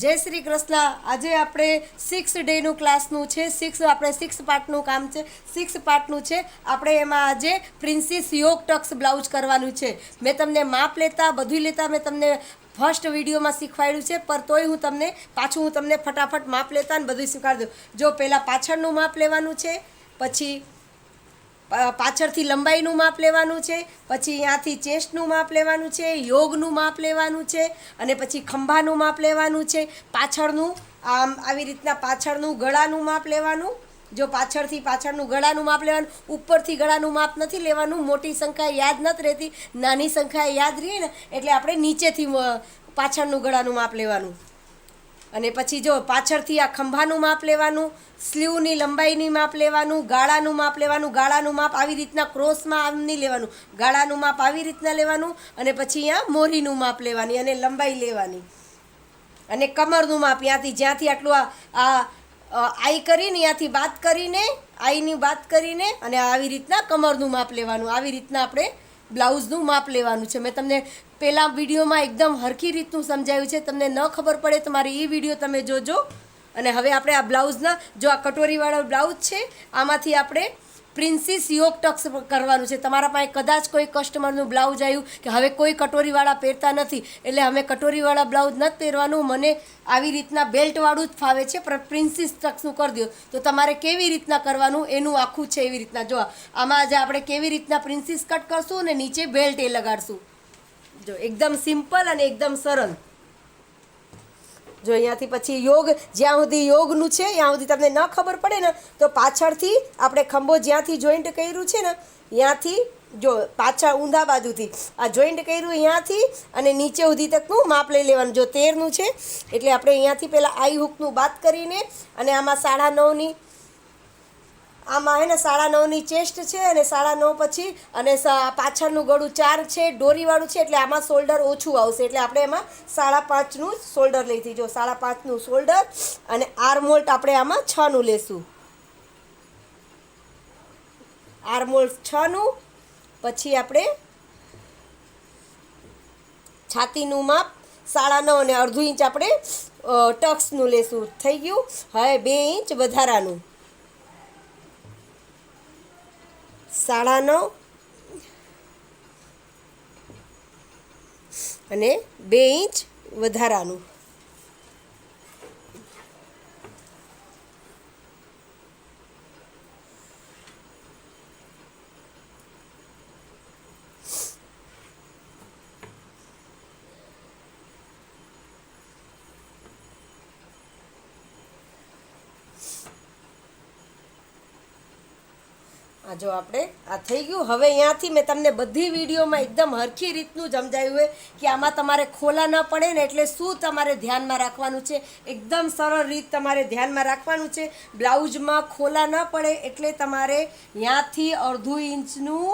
જય શ્રી કૃષ્ણ. આજે આપણે સિક્સ ડેનું ક્લાસનું છે. સિક્સ આપણે સિક્સ પાર્ટનું કામ છે. સિક્સ પાર્ટનું છે. આપણે એમાં આજે પ્રિન્સિસ યોગ ટક્સ બ્લાઉઝ કરવાનું છે. મેં તમને માપ લેતા બધું લેતા મેં તમને ફર્સ્ટ વિડીયોમાં શીખવાડ્યું છે. પર તોય હું તમને પાછું હું તમને ફટાફટ માપ લેતા ને બધું શીખવાડી દઉં. જો પહેલાં પાછળનું માપ લેવાનું છે, પછી પાછળથી લંબાઈનું માપ લેવાનું છે, પછી અહીંયાથી ચેસ્ટનું માપ લેવાનું છે, યોગનું માપ લેવાનું છે, અને પછી ખંભાનું માપ લેવાનું છે. પાછળનું, આમ આવી રીતના પાછળનું ગળાનું માપ લેવાનું. જો પાછળથી પાછળનું ગળાનું માપ લેવાનું, ઉપરથી ગળાનું માપ નથી લેવાનું, મોટી સંખ્યા યાદ નથી રહેતી, નાની સંખ્યા યાદ રહીએ ને, એટલે આપણે નીચેથી પાછળનું ગળાનું માપ લેવાનું. અને પછી જો પાછળથી આ ખંભાનું માપ લેવાનું, સ્લીવની લંબાઈની માપ લેવાનું, ગાળાનું માપ લેવાનું, ગાળાનું માપ આવી રીતના ક્રોસમાં આમ નહીં લેવાનું. ગાળાનું માપ આવી રીતના લેવાનું અને પછી અહીંયા મોરીનું માપ લેવાની અને લંબાઈ લેવાની. અને કમરનું માપ ત્યાંથી, જ્યાંથી આટલું આ આઈ કરીને, ત્યાંથી બાદ કરીને, આઈની બાદ કરીને અને આવી રીતના કમરનું માપ લેવાનું. આવી રીતના આપણે બ્લાઉઝનું માપ લેવાનું છે. મેં તમને પહેલા વિડીયોમાં એકદમ હરખી રીતનું સમજાયું છે. તમને ન ખબર પડે તો મારી એ વીડિયો તમે જોજો. અને હવે આપણે આ બ્લાઉઝના, જો આ કટોરીવાળો બ્લાઉઝ છે, આમાંથી આપણે પ્રિન્સીસ યોગ ટક્સ કરવાનું છે. તમારા પાસે કદાચ કોઈ કસ્ટમરનું બ્લાઉઝ આવ્યું કે હવે કોઈ કટોરીવાળા પહેરતા નથી, એટલે અમે કટોરીવાળા બ્લાઉઝ નથી પહેરવાનું. મને આવી રીતના બેલ્ટવાળું જ ફાવે છે, પણ પ્રિન્સીસ ટક્સનું કરી દો. તો તમારે કેવી રીતના કરવાનું? એનું આખું છે એવી રીતના. જો આમાં આજે આપણે કેવી રીતના પ્રિન્સીસ કટ કરશું અને નીચે બેલ્ટ એ લગાડશું. જો, એકદમ સિમ્પલ અને એકદમ સરળ. જો, અહીંયાથી પછી યોગ, જ્યાં સુધી યોગનું છે, ત્યાં સુધી તમને ન ખબર પડે ને, તો પાછળથી આપણે ખંભો જ્યાંથી જોઈન્ટ કર્યું છે ને, ત્યાંથી જો પાછળ ઊંધા બાજુથી. આ જોઈન્ટ કર્યું અહીંયાથી અને નીચે સુધી તકનું માપ લઈ લેવાનું. જો તેરનું છે, એટલે આપણે અહીંયાથી પહેલાં આઈ હુકનું બાદ કરીને અને આમાં સાડા નવની આમાં હે ને સાડા નવની ચેસ્ટ છે અને સાડા નવ પછી અને પાછળનું ગળું ચાર છે ડોરીવાળું છે, એટલે આમાં શોલ્ડર ઓછું આવશે. એટલે આપણે એમાં સાડા પાંચનું શોલ્ડર લઈથી. જો સાડા પાંચનું શોલ્ડર અને આર્મોલ્ટ આપણે આમાં છનું લેશું. આર્મોલ્ટ છનું, પછી આપણે છાતીનું માપ સાડા નવ અને અડધું ઇંચ આપણે ટક્સનું લેશું. થઈ ગયું? હવે બે ઇંચ વધારાનું. સાડા નવ અને બે ઇંચ વધારાનું. આ જો આપણે, આ થઈ ગયું. હવે અહીંયાથી મેં તમને બધી વિડીયોમાં એકદમ હરખી રીતનું સમજાવ્યું હોય કે આમાં તમારે ખોલા ન પડે ને એટલે શું તમારે ધ્યાનમાં રાખવાનું છે. એકદમ સરળ રીત તમારે ધ્યાનમાં રાખવાનું છે. બ્લાઉઝમાં ખોલા ન પડે એટલે તમારે ત્યાંથી અડધું ઇંચનું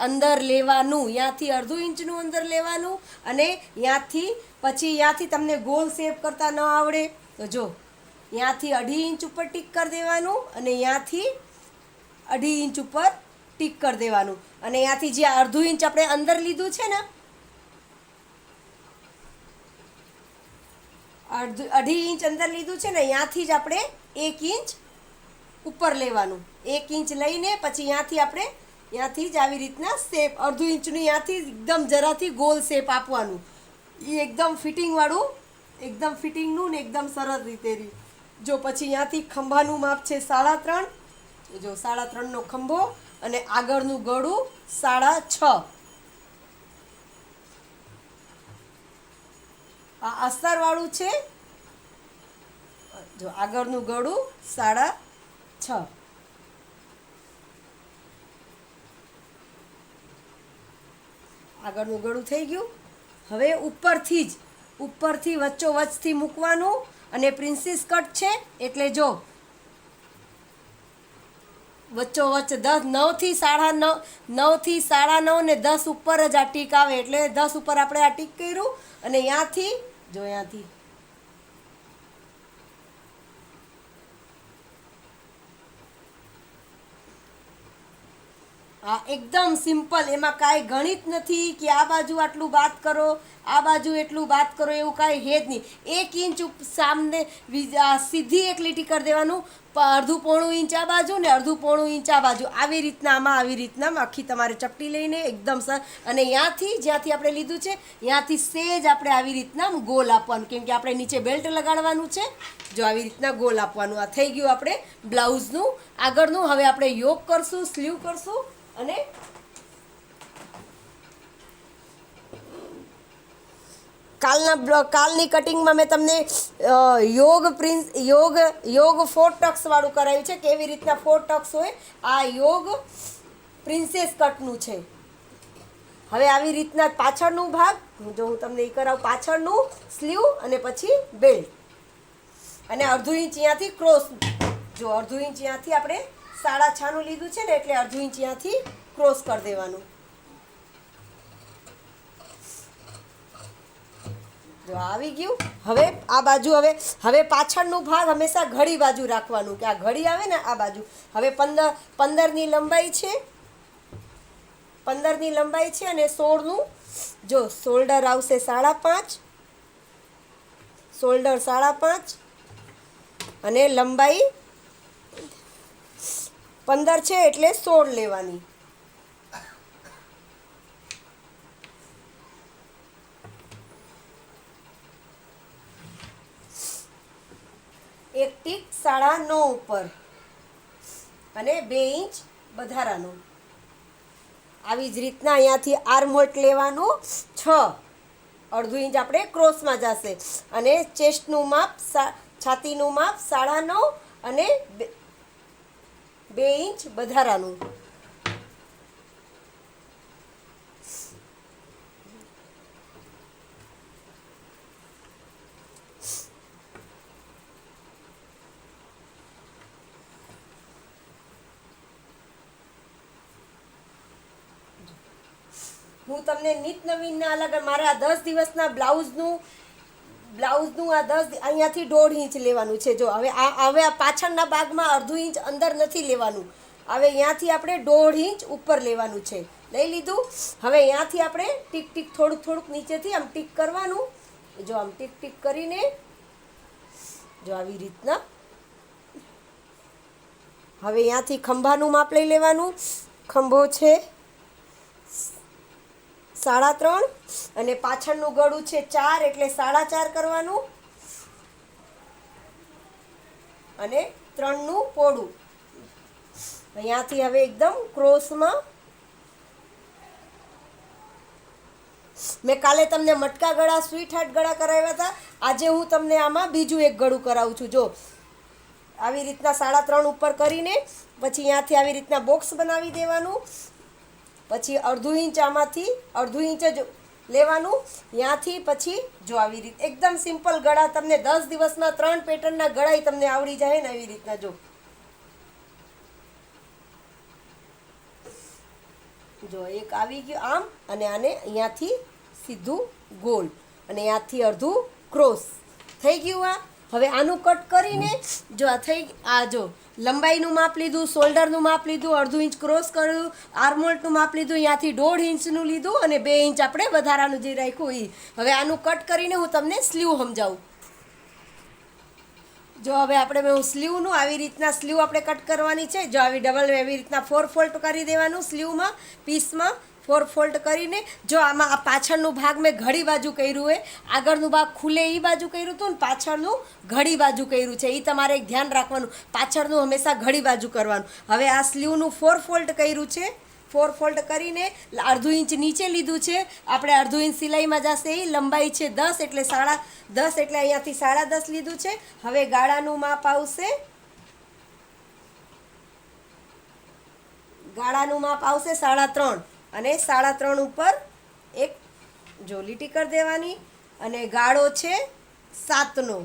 અંદર લેવાનું. ત્યાંથી અડધું ઇંચનું અંદર લેવાનું અને ત્યાંથી પછી ત્યાંથી તમને ગોલ શેપ કરતા ન આવડે. તો જો ત્યાંથી અઢી ઇંચ ઉપર ટીક કરી દેવાનું અને ત્યાંથી અઢી ઇંચ ઉપર ટીક કરી દેવાનું. અને ત્યાંથી જે અડધું ઇંચ આપણે અંદર લીધું છે ને, અડધું, અઢી ઇંચ અંદર લીધું છે ને ત્યાંથી જ આપણે એક ઇંચ ઉપર લેવાનું. એક ઇંચ લઈને પછી ત્યાંથી આપણે ત્યાંથી જ આવી રીતના શેપ, અડધું ઇંચનું ત્યાંથી એકદમ જરાથી ગોલ શેપ આપવાનું. એ એકદમ ફિટિંગવાળું એકદમ ફિટિંગનું ને એકદમ સરળ રીતે જો પછી ત્યાંથી ખંભાનું માપ છે સાડા ત્રણ જો સાડા ત્રણનો ખંભો અને આગળનું ગળું સાડા છ. આ અસ્તરવાળું છે? જો આગળનું ગળું સાડા છ. આગળનું ગળું થઈ ગયું. હવે ઉપરથી જ, ઉપરથી વચ્ચો વચથી મૂકવાનું અને પ્રિન્સીસ કટ છે, એટલે જો વચ્ચો વચ્ચ દસ, નવથી સાડા નવ, નવથી સાડા નવ ને દસ ઉપર જ આ ટીક આવે. એટલે દસ ઉપર આપણે આ ટીક કર્યું અને ત્યાંથી જો ત્યાંથી એકદમ સિમ્પલ. એમાં કાંઈ ગણિત નથી કે આ બાજુ આટલું વાત કરો, આ બાજુ એટલું વાત કરો, એવું કાંઈ હે જ નહીં. એક ઇંચ સામને સીધી એક લીટી કરી દેવાનું. અડધું પોણું ઇંચ આ બાજુ ને અડધું પોણું ઇંચ આ બાજુ. આવી રીતના આમાં, આવી રીતના આખી તમારે ચપટી લઈને એકદમ સર, અને ત્યાંથી જ્યાંથી આપણે લીધું છે ત્યાંથી સેજ આપણે આવી રીતના ગોલ આપવાનું. કેમ કે આપણે નીચે બેલ્ટ લગાડવાનું છે. જો આવી રીતના ગોલ આપવાનું. આ થઈ ગયું આપણે બ્લાઉઝનું. આગળનું હવે આપણે યોગ કરશું, સ્લીવ કરશું. અને કાલના કાલની કટિંગમાં મેં તમને યોગ પ્રિન્સ, યોગ યોગ ફોર ટક્સ વાળું કરાવ્યું છે. કેવી રીતના ફોર ટક્સ હોય? આ યોગ પ્રિન્સેસ કટનું છે. હવે આવી રીતના પાછળનું ભાગ જો હું તમને એ કરાવું, પાછળનું સ્લીવ અને પછી બેલ્ટ અને અડધું ઇંચ અહીંયાથી ક્રોસ જો અડધું ઇંચ અહીંયાથી આપણે સાડા છાનું લીધું છે ને એટલે અડધું ઇંચ ત્યાંથી ક્રોસ કરી દેવાનું. જો આવી ગયું. હવે આ બાજુ હવે હવે પાછળનું ભાગ હંમેશા ઘડી બાજુ રાખવાનું કે આ ઘડી આવે ને આ બાજુ. હવે પંદર, પંદરની લંબાઈ છે. પંદરની લંબાઈ છે અને સોળનું, જો શોલ્ડર આવશે સાડા પાંચ શોલ્ડર સાડા પાંચ, અને લંબાઈ પંદર છે એટલે સોળ લેવાની. એક ટીક સાડા નવ ઉપર. અને બે ઇંચ વધારાનું. આવી જ રીતના અહીંયાથી આર્મહોલ્ટ લેવાનું. છ. અડધું ઇંચ આપણે ક્રોસમાં જશે. અને ચેસ્ટનું માપ છાતીનું માપ સાડા નવ અને બે- ઇંચ વધારાનું. હું તમને નિત નવીનના અલગ મારા દસ દિવસના બ્લાઉઝનું બ્લાઉઝનું આ દસ અહીંયાથી દોઢ ઇંચ લેવાનું છે. જો હવે આ હવે આ પાછળના ભાગમાં અડધું ઇંચ અંદર નથી લેવાનું. હવે અહીંયાથી આપણે દોઢ ઇંચ ઉપર લેવાનું છે. લઈ લીધું. હવે અહીંયાથી આપણે ટીક ટીક થોડુંક થોડુંક નીચેથી આમ ટીક કરવાનું. જો આમ ટીક ટીક કરીને જો આવી રીતના. હવે અહીંયાથી ખંભાનું માપ લઈ લેવાનું. ખંભો છે સાડા ત્રણ અને પાછળનું ગળું છે ચાર એટલે સાડા ચાર કરવાનું અને ત્રણનું પોડું અહીંયાથી હવે એકદમ ક્રોસમાં. મેં કાલે તમને મટકા ગળા સ્વીટ હાર્ટ ગળા કરાવ્યા હતા. આજે હું તમને આમાં બીજું એક ગળું કરાવું છું. જો, આવી રીતના સાડા ત્રણ ઉપર કરીને પછી અહીંયાથી આવી રીતના બોક્સ બનાવી દેવાનું. પછી અડધું ઇંચ આમાંથી અડધું ઇંચ જ લેવાનું. ત્યાંથી પછી જો આવી રીત, એકદમ સિમ્પલ ગળા તમને દસ દિવસમાં ત્રણ પેટર્નના ગળાઈ તમને આવડી જાય ને એવી રીતના જો. જો એક આવી ગયું આમ અને આને અહીંયાથી સીધું ગોલ અને અહીંયાથી અડધું ક્રોસ. થઈ ગયું આ? હવે આનું કટ કરીને જો આ થઈ આ જો લંબાઈનું માપ લીધું શોલ્ડરનું માપ લીધું, અડધું ઇંચ ક્રોસ કર્યું આર્મોલ્ટનું માપ લીધું અહીંયાથી દોઢ ઇંચનું લીધું અને બે ઇંચ આપણે વધારાનું જે રાખ્યું એ હવે આનું કટ કરીને હું તમને સ્લીવ સમજાવું. જો હવે આપણે હું સ્લીવનું આવી રીતના સ્લીવ આપણે કટ કરવાની છે. જો આવી ડબલ એવી રીતના ફોર ફોલ્ટ કરી દેવાનું સ્લીવમાં પીસમાં ફોર ફોલ્ડ કરીને જો આમાં આ પાછળનું ભાગ મેં ઘડી બાજુ કર્યું હોય આગળનું ભાગ ખુલે એ બાજુ કર્યું હતું ને પાછળનું ઘડી બાજુ કર્યું છે. એ તમારે ધ્યાન રાખવાનું, પાછળનું હંમેશા ઘડી બાજુ કરવાનું. હવે આ સ્લીવનું ફોર ફોલ્ડ કર્યું છે. ફોર ફોલ્ડ કરીને અડધું ઇંચ નીચે લીધું છે. આપણે અડધું ઇંચ સિલાઈમાં જશે એ લંબાઈ છે દસ એટલે સાડા દસ એટલે અહીંયાથી સાડા દસ લીધું છે. હવે ગાળાનું માપ આવશે. ગાળાનું માપ આવશે સાડા ત્રણ. અને સાડા ત્રણ ઉપર એક જો લીટી કરી દેવાની અને ગાળો છે સાતનો.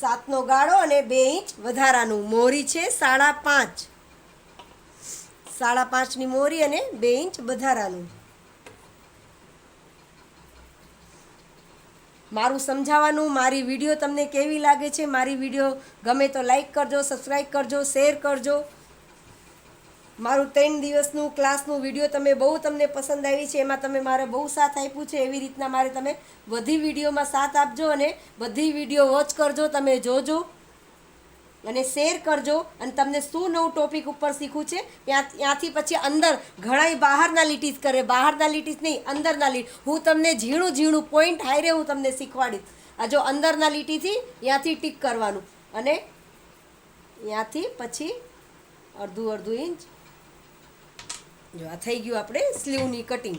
સાતનો ગાળો અને બે ઇંચ વધારાનું. મોરી છે સાડા પાંચ. સાડા પાંચની મોરી અને બે ઇંચ વધારાનું. મારું સમજાવવાનું, મારી વીડિયો તમને કેવી લાગે છે, મારી વીડિયો ગમે તો લાઈક કરજો, સબસ્ક્રાઈબ કરજો, શેર કરજો. મારું ત્રણ દિવસનું ક્લાસનું વીડિયો તમે બહુ તમને પસંદ આવી છે, એમાં તમે મારે બહુ સાથ આપ્યું છે, એવી રીતના મારે તમે બધી વિડીયોમાં સાથ આપજો અને બધી વીડિયો વોચ કરજો, તમે જોજો અને શેર કરજો અને તમને શું નવું ટોપિક ઉપર શીખવું છે, ત્યાં, ત્યાંથી પછી અંદર ઘણાય બહારના લીટીસ કરે, બહારના લીટીસ નહીં, અંદરના લીટ હું તમને ઝીણું ઝીણું પોઈન્ટ હાઈરે હું તમને શીખવાડીશ. આ જો અંદરના લીટીથી ત્યાંથી ટીક કરવાનું. અને ત્યાંથી પછી અડધું અડધું ઇંચ જો, આ થઈ ગયું આપણે સ્લીવની કટિંગ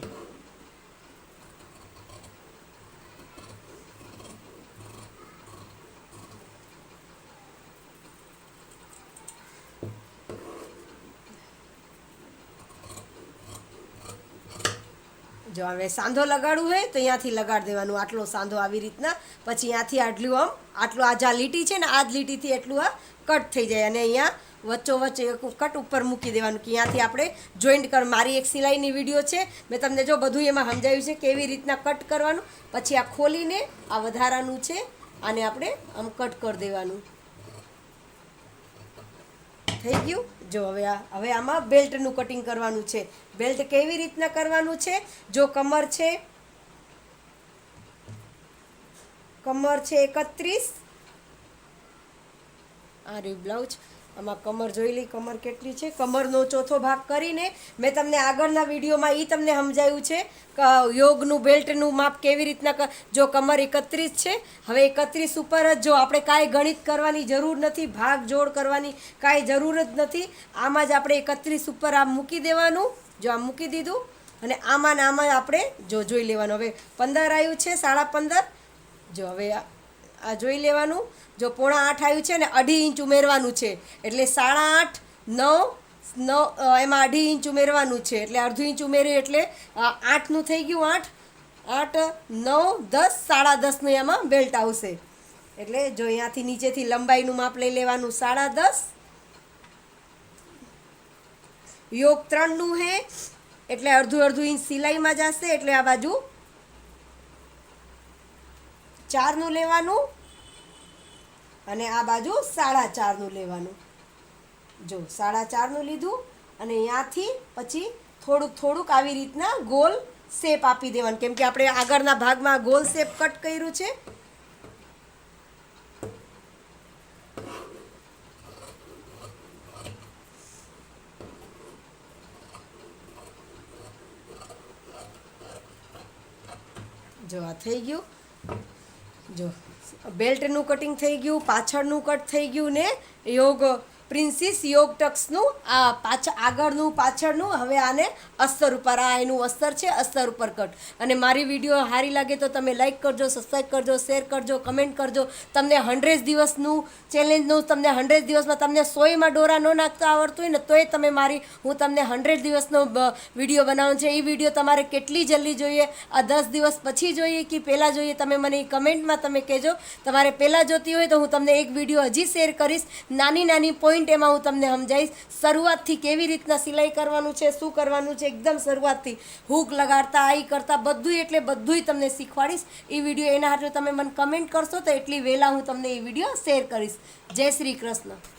જો, હવે સાંધો લગાડવું હોય તો અહીંયાથી લગાડી દેવાનું. આટલો સાંધો આવી રીતના. પછી અહીંયાથી આટલું આમ, આટલું આ જા લીટી છે ને, આ જ લીટીથી એટલું આ કટ થઈ જાય. અને અહીંયા વચ્ચો વચ્ચે એક કટ ઉપર મૂકી દેવાનું કે અહીંયાથી આપણે જોઈન્ટ કર મારી એક સિલાઈની વીડિયો છે. મેં તમને જો બધું એમાં સમજાવ્યું છે કેવી રીતના કટ કરવાનું. પછી આ ખોલીને આ વધારાનું છે આને આપણે આમ કટ કરી દેવાનું. થઈ ગયું? જો હવે આ હવે આમાં બેલ્ટનું કટિંગ કરવાનું છે. બેલ્ટ કેવી રીતના કરવાનું છે? જો કમર છે કમર છે એકત્રીસ. આ રહ્યું બ્લાઉઝ આમાં કમર જોઈ લઈ, કમર કેટલી છે? કમરનો ચોથો ભાગ કરીને મેં તમને આગળના વિડીયોમાં એ તમને સમજાયું છે કે, યોગનું, બેલ્ટનું માપ કેવી રીતના જો કમર એકત્રીસ છે, હવે એકત્રીસ ઉપર જ જો આપણે કાંઈ ગણિત કરવાની જરૂર નથી, ભાગ જોડ કરવાની કાંઈ જરૂર જ નથી, આમાં જ આપણે એકત્રીસ ઉપર આ મૂકી દેવાનું, જો આ મૂકી દીધું, અને આમાં ને આમાં આપણે જો જોઈ લેવાનું. હવે પંદર આવ્યું છે, સાડા પંદર. જો હવે આ જોઈ લેવાનું. જો પોણા આઠ આવ્યું છે ને અઢી ઇંચ ઉમેરવાનું છે. એટલે સાડા આઠ, નવ નવ એમાં અઢી ઇંચ ઉમેરવાનું છે. એટલે અડધું ઇંચ ઉમેર્યું એટલે આઠનું થઈ ગયું આઠ. આઠ, નવ, દસ, સાડા દસનું એમાં બેલ્ટ આવશે. એટલે જો અહીંયાથી નીચેથી લંબાઈનું માપ લઈ લેવાનું. સાડા દસ. યોગ ત્રણનું હે. એટલે અડધું અડધું ઇંચ સિલાઈમાં જશે એટલે આ બાજુ ચારનું લેવાનું અને આ બાજુ સાડા ચારનું લેવાનું. જો સાડા ચારનું લીધું અને ત્યાંથી પછી થોડુંક થોડુંક આવી રીતના ગોલ શેપ આપી દેવાનું. કેમ કે આપણે આગળના ભાગમાં ગોલ શેપ કટ કર્યું છે. જો આ થઈ ગયું. જો. બેલ્ટનું કટિંગ થઈ ગયું પાછળનું કટ થઈ ગયું ને યોગ પ્રિન્સીસ યોગ ટક્સનું આ પાછળ આગળનું પાછળનું, હવે આને અસ્તર ઉપર, આ એનું અસ્તર છે, અસ્તર ઉપર કટ. અને મારી વીડિયો સારી લાગે તો તમે લાઈક કરજો સબસ્ક્રાઈબ કરજો, શેર કરજો, કમેન્ટ કરજો. તમને હંડ્રેડ દિવસનું ચેલેન્જનું, તમને હંડ્રેડ દિવસમાં તમને સોયમાં ડોરા ન નાખતા આવડતું હોય ને તોય તમે મારી, હું તમને હંડ્રેડ દિવસનો વીડિયો બનાવું છે. એ વીડિયો તમારે કેટલી જલ્દી જોઈએ? આ દસ દિવસ પછી જોઈએ કે પહેલાં જોઈએ? તમે મને એ કમેન્ટમાં તમે કહેજો. તમારે પહેલાં જોતી હોય તો હું તમને એક વીડિયો હજી શેર કરીશ. નાની નાની પોઈન્ટ એમાં હું તમને સમજાવીશ શરૂઆતથી કેવી રીતના સિલાઈ કરવાનું છે, શું કરવાનું છે, એકદમ શરૂઆતથી હૂક લગાડતા, આઈ કરતા બધું એટલે બધુંય તમને શીખવાડીશ. એ વીડિયો એના હાથે તમે મને કમેન્ટ કરશો તો એટલી વહેલા હું તમને એ વીડિયો શેર કરીશ. જય શ્રી કૃષ્ણ.